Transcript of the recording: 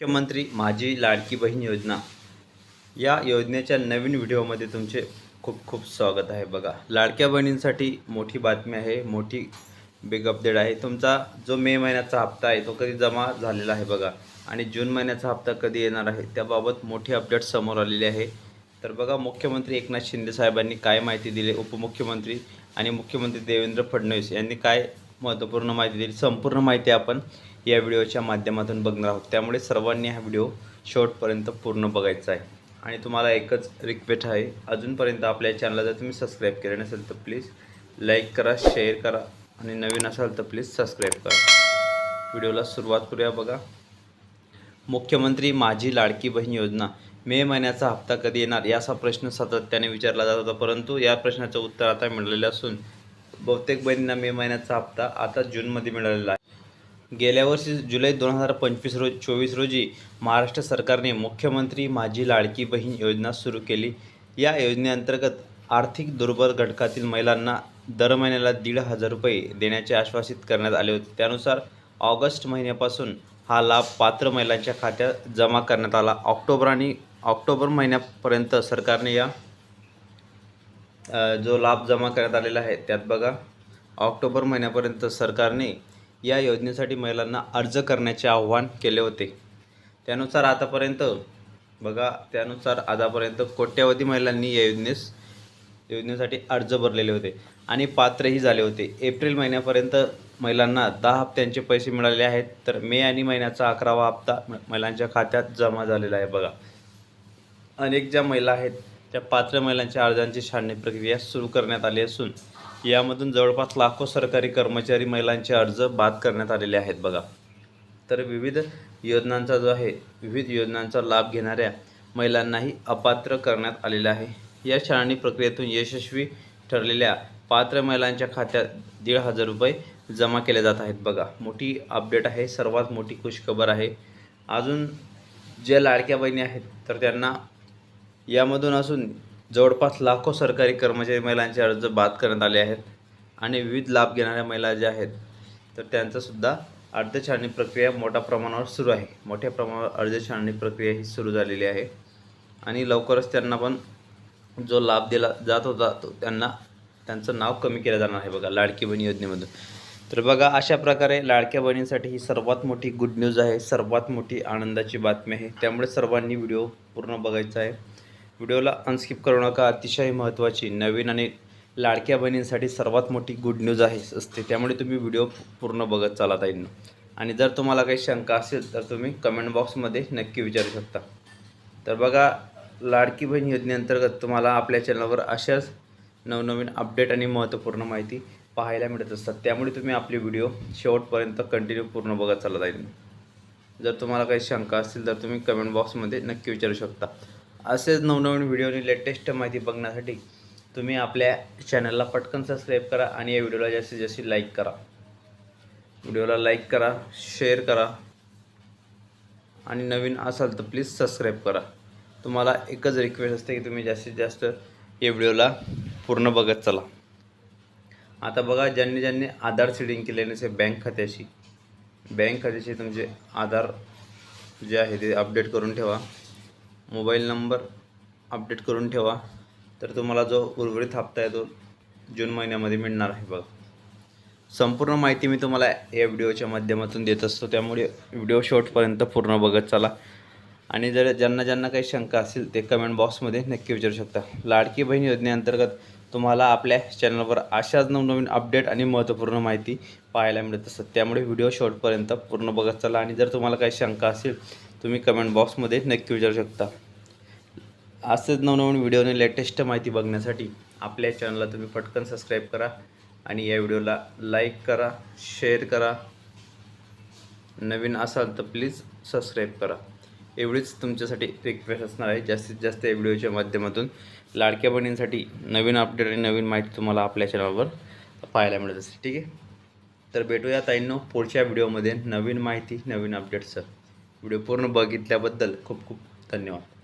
मुख्यमंत्री माझी लाडकी बहीण योजना. या योजनेच्या नवीन व्हिडिओमध्ये तुमचे खूप खूप स्वागत आहे बघा. लाडक्या बहिणींसाठी मोठी बातमी आहे मोठी बिग अपडेट आहे. तुमचा जो मे महिन्याचा हप्ता आहे तो कधी जमा झालेला आहे बघा. आणि जून महिन्याचा हप्ता कधी येणार आहे त्याबाबत मोठी अपडेट समोर आलेली आहे. तर बघा मुख्यमंत्री एकनाथ शिंदे साहेबांनी काय माहिती दिली उपमुख्यमंत्री आणि मुख्यमंत्री देवेंद्र फडणवीस यांनी काय महत्त्वपूर्ण माहिती दिली संपूर्ण माहिती आपण या व्हिडिओच्या माध्यमातून बघणार आहोत. त्यामुळे सर्वांनी हा व्हिडिओ शेवटपर्यंत पूर्ण बघायचा आहे. आणि तुम्हाला एकच रिक्वेस्ट आहे. अजूनपर्यंत आपल्या चॅनलला जर तुम्ही सबस्क्राईब केले नसेल तर प्लीज लाईक करा शेअर करा आणि नवीन असाल तर प्लीज सबस्क्राईब करा. व्हिडिओला सुरुवात करूया बघा. मुख्यमंत्री माझी लाडकी बहीण योजना. मे महिन्याचा हप्ता कधी येणार? याचा प्रश्न सातत्याने विचारला जात होता. परंतु या प्रश्नाचं उत्तर आता मिळालेलं असून बहुतेक बहिणींना मे महिन्याचा हप्ता आता जूनमध्ये मिळालेला आहे. गेल्या वर्षी जुलै दोन हजार पंचवीस रोज चोवीस रोजी महाराष्ट्र सरकारने मुख्यमंत्री माझी लाडकी बहीण योजना सुरू केली. या योजनेअंतर्गत आर्थिक दुर्बल घटकातील महिलांना दर महिन्याला दीड हजार रुपये देण्याचे आश्वासित करण्यात आले होते. त्यानुसार ऑगस्ट महिन्यापासून हा लाभ पात्र महिलांच्या खात्यात जमा करण्यात आला. ऑक्टोबर आणि ऑक्टोबर महिन्यापर्यंत सरकारने या जो लाभ जमा करण्यात आलेला आहे त्यात बघा ऑक्टोबर महिन्यापर्यंत सरकारने या योजनेसाठी महिलांना अर्ज करण्याचे आव्हान केले होते. त्यानुसार आतापर्यंत बघा त्यानुसार आतापर्यंत कोट्यावधी महिलांनी या योजनेस योजनेसाठी अर्ज भरलेले होते आणि पात्रही झाले होते. एप्रिल महिन्यापर्यंत महिलांना दहा हप्त्यांचे पैसे मिळाले आहेत. तर मे आणि महिन्याचा अकरावा हप्ता म- महिलांच्या खात्यात जमा झालेला आहे बघा. अनेक ज्या महिला आहेत त्या पात्र महिलांच्या अर्जांची छाननी प्रक्रिया सुरू करण्यात आली असून यामधून जवळपास लाखो सरकारी कर्मचारी महिलांचे अर्ज बाद करण्यात आलेले आहेत बघा. तर विविध योजनांचा जो आहे विविध योजनांचा लाभ घेणाऱ्या महिलांनाही अपात्र करण्यात आलेलं आहे. या छाननी प्रक्रियेतून यशस्वी ठरलेल्या पात्र महिलांच्या खात्यात दीड हजार रुपये जमा केले जात आहेत बघा. मोठी अपडेट आहे सर्वात मोठी खुशखबर आहे. अजून ज्या लाडक्या बहिणी आहेत तर त्यांना यामधून असून जवळपास लाखो सरकारी कर्मचारी महिलांचे अर्ज बाद करण्यात आले आहेत आणि विविध लाभ घेणाऱ्या महिला ज्या आहेत तर त्यांचंसुद्धा अर्ज छाननी प्रक्रिया मोठ्या प्रमाणावर सुरू आहे. मोठ्या प्रमाणावर अर्ज छाननी प्रक्रिया ही सुरू झालेली आहे. आणि लवकरच त्यांना पण जो लाभ दिला जात होता तो त्यांना त्यांचं नाव कमी केलं जाणार आहे बघा लाडकी बहीण योजनेमधून. तर बघा अशा प्रकारे लाडक्या बहिणींसाठी ही सर्वात मोठी गुड न्यूज आहे सर्वात मोठी आनंदाची बातमी आहे. त्यामुळे सर्वांनी व्हिडिओ पूर्ण बघायचा आहे. व्हिडिओला अनस्किप करू नका. अतिशय महत्त्वाची नवीन आणि लाडक्या बहिणींसाठी सर्वात मोठी गुड न्यूज आहे असते. त्यामुळे तुम्ही व्हिडिओ पूर्ण बघत चाला ताईंनो. आणि जर तुम्हाला काही शंका असेल तर तुम्ही कमेंट बॉक्समध्ये नक्की विचारू शकता. तर बघा लाडकी बहीण योजनेअंतर्गत तुम्हाला आपल्या चॅनलवर अशाच नवनवीन अपडेट आणि महत्त्वपूर्ण माहिती पाहायला मिळत असतात. त्यामुळे तुम्ही आपले व्हिडिओ शेवटपर्यंत कंटिन्यू पूर्ण बघत चालत जाईल जर तुम्हाला काही शंका असतील तर तुम्ही कमेंट बॉक्समध्ये नक्की विचारू शकता. असेच नवनवीन व्हिडिओनी लेटेस्ट माहिती बघण्यासाठी तुम्ही आपल्या चॅनलला पटकन सबस्क्राईब करा आणि या व्हिडिओला जास्तीत जास्त लाईक करा. व्हिडिओला लाईक करा शेअर करा. आणि नवीन असाल तर प्लीज सबस्क्राईब करा. तुम्हाला एकच रिक्वेस्ट असते की तुम्ही जास्तीत जास्त या व्हिडिओला पूर्ण बघत चला. आता बघा ज्यांनी ज्यांनी आधार सीडिंग केले नसे बँक खात्याशी. बँक खात्याशी तुमचे आधार जे आहे ते अपडेट करून ठेवा. मोबाईल नंबर अपडेट करून ठेवा. तर तुम्हाला जो उर्वरित हप्ता आहे तो जून महिन्यामध्ये मिळणार आहे बघा. संपूर्ण माहिती मी तुम्हाला या व्हिडिओच्या माध्यमातून देत असतो. त्यामुळे व्हिडिओ शॉर्टपर्यंत पूर्ण बघत चला. आणि जर ज्यांना ज्यांना काही शंका असेल ते कमेंट बॉक्समध्ये नक्की विचारू शकता. लाडकी बहीण योजनेअंतर्गत तुम्हाला आपल्या चॅनलवर अशाच नवनवीन अपडेट आणि महत्त्वपूर्ण माहिती पाहायला मिळत असतात. त्यामुळे व्हिडिओ शॉर्टपर्यंत पूर्ण बघत चला. आणि जर तुम्हाला काही शंका असेल तुम्ही कमेंट बॉक्समध्ये नक्की विचारू शकता. असंच नवनवीन व्हिडिओने लेटेस्ट माहिती बघण्यासाठी आपल्या चॅनलला तुम्ही पटकन सबस्क्राईब करा आणि या व्हिडिओला लाईक करा शेअर करा. नवीन असाल तर प्लीज सबस्क्राईब करा. एवढीच तुमच्यासाठी रिक्वेस्ट असणार आहे. जास्तीत जास्त या व्हिडिओच्या माध्यमातून लाडक्या बहिणींसाठी नवीन अपडेट आणि नवीन माहिती तुम्हाला आपल्या चॅनलवर पाहायला मिळत असते ठीक आहे? तर भेटूया ताईंनो पुढच्या व्हिडिओमध्ये. नवीन माहिती नवीन अपडेट्सचं व्हिडिओ पूर्ण बघितल्याबद्दल खूप खूप धन्यवाद.